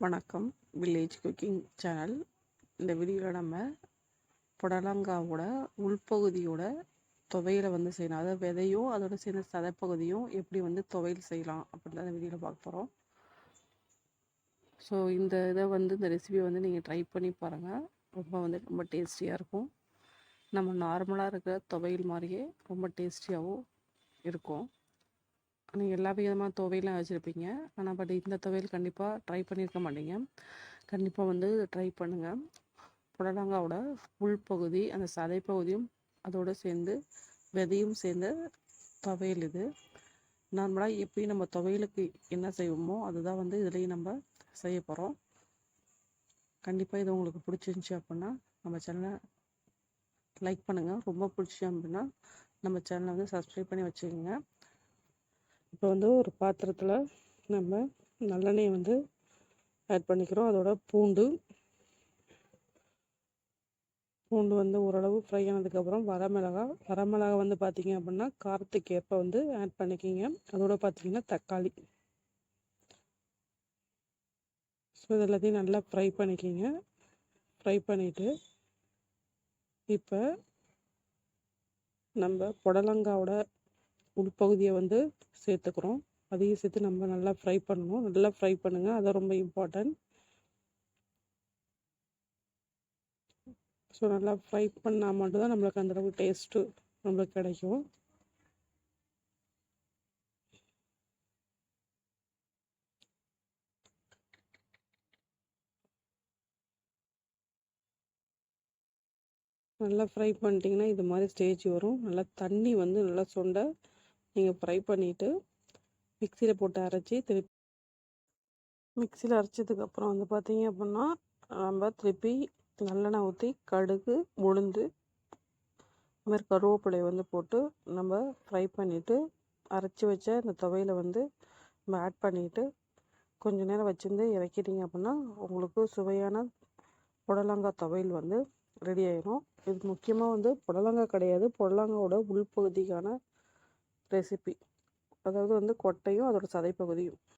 வணக்கம். Village cooking channel இந்த வீடியோவில் நம்ம புடலங்காவோட உள்பகுதியோட துவையலை வந்து செய்யணும். அதாவது விதையும் அதோட சேர்ந்த சதைப்பகுதியும் எப்படி வந்து துவையல் செய்யலாம் அப்படின்னு அந்த வீடியோவில் பார்க்க போகிறோம் ஸோ இந்த இதை வந்து இந்த ரெசிபியை வந்து நீங்கள் ட்ரை பண்ணி பாருங்கள் ரொம்ப வந்து ரொம்ப டேஸ்டியாக இருக்கும். நம்ம நார்மலாக இருக்கிற துவையல் மாதிரியே ரொம்ப டேஸ்டியாகவும் இருக்கும். நீங்கள் எல்லா விதமான துவையெல்லாம் வச்சுருப்பீங்க ஆனால் பட் இந்த துவையல் கண்டிப்பாக ட்ரை பண்ணியிருக்க மாட்டீங்க. கண்டிப்பாக வந்து ட்ரை பண்ணுங்கள் புடலங்காவோட உள்பகுதி அந்த சதைப்பகுதியும் அதோடு சேர்ந்து விதையும் சேர்ந்த துவையல் இது. நார்மலாக எப்படி நம்ம துவையலுக்கு என்ன செய்வோமோ அதுதான் வந்து இதுலேயும் நம்ம செய்ய போகிறோம் கண்டிப்பாக இது உங்களுக்கு பிடிச்சிருந்துச்சி அப்படின்னா நம்ம சேனலை லைக் பண்ணுங்கள் ரொம்ப பிடிச்சி அப்படின்னா நம்ம சேனலை வந்து சப்ஸ்கிரைப் பண்ணி வச்சுக்கோங்க. இப்போ வந்து ஒரு பாத்திரத்தில் நம்ம நல்லெண்ணெய் வந்து ஆட் பண்ணிக்கிறோம். அதோட பூண்டு. பூண்டு வந்து ஓரளவு ஃப்ரை ஆனதுக்கப்புறம் வரமிளகா வரமிளகா வந்து பார்த்திங்க அப்படின்னா காரத்துக்கு ஏற்ப வந்து ஆட் பண்ணிக்கிங்க. அதோட பார்த்திங்கன்னா தக்காளி. ஸோ இது எல்லாத்தையும் நல்லா ஃப்ரை பண்ணிக்கிங்க. ஃப்ரை பண்ணிவிட்டு இப்போ நம்ம புடலங்காவோட உள்பகுதியை வந்து சேர்த்துக்கிறோம். அதையும் சேர்த்து நம்ம நல்லா ஃப்ரை பண்ணணும். நல்லா ஃப்ரை பண்ணுங்கள் அதை ரொம்ப இம்பார்ட்டன்ட் ஸோ நல்லா ஃப்ரை பண்ணால் மட்டும்தான் நம்மளுக்கு அந்த அளவுக்கு டேஸ்ட்டு நம்மளுக்கு கிடைக்கும். நல்லா ஃப்ரை பண்ணிட்டீங்கன்னா இது மாதிரி ஸ்டேஜ் வரும். நல்லா தண்ணி வந்து நல்லா சொண்டை நீங்கள் ஃப்ரை பண்ணிவிட்டு மிக்சியில் போட்டு அரைச்சி திருப்பி மிக்சியில் அரைச்சதுக்கப்புறம் வந்து பார்த்தீங்க அப்படின்னா நம்ம திருப்பி நல்லெண்ணெய் ஊற்றி கடுகு உளுந்து மாதிரி கருவேப்பிலையை வந்து போட்டு நம்ம ஃப்ரை பண்ணிவிட்டு அரைச்சி வச்ச இந்த துவையில் வந்து நம்ம ஆட் பண்ணிவிட்டு கொஞ்சம் நேரம் வச்சுருந்து இறக்கிட்டிங்க அப்படின்னா உங்களுக்கு சுவையான புடலங்காய் துவையல் வந்து ரெடி ஆயிடும் இது முக்கியமாக வந்து புடலங்காய் கிடையாது. புடலங்காவோட உள்பகுதிக்கான ரெசிபி அதாவது வந்து கொட்டையும் அதோடய சதைப்பகுதியும்.